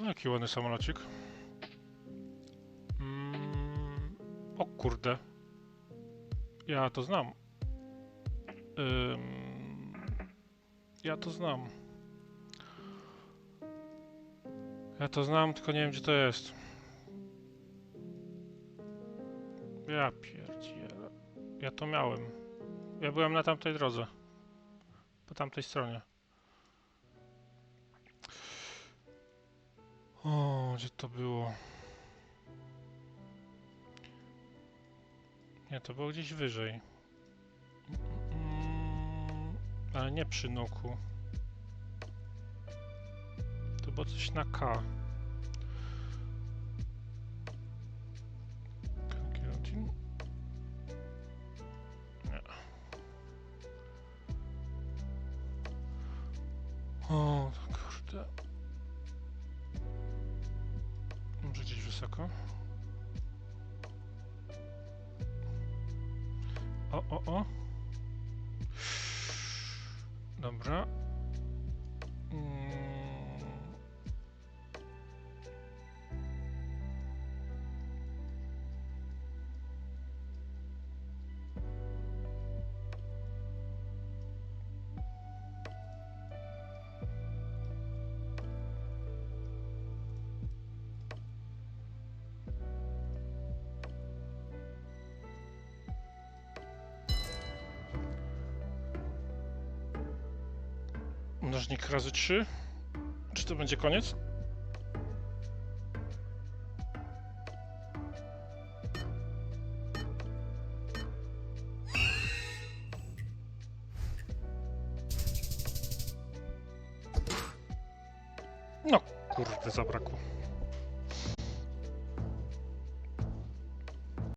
No, jaki ładny samolocik. Mm, o kurde. Ja to znam. Ym, ja to znam. Ja to znam, tylko nie wiem gdzie to jest. Ja pierdzielę. Ja to miałem. Ja byłem na tamtej drodze. Po tamtej stronie. Gdzie to było? Nie, to było gdzieś wyżej. Mm, ale nie przy noku. To było coś na K. O, kurde. Wysoko? O, o, o. Dobra. Mnożnik razy 3. Czy to będzie koniec? No, kurde, zabrakło.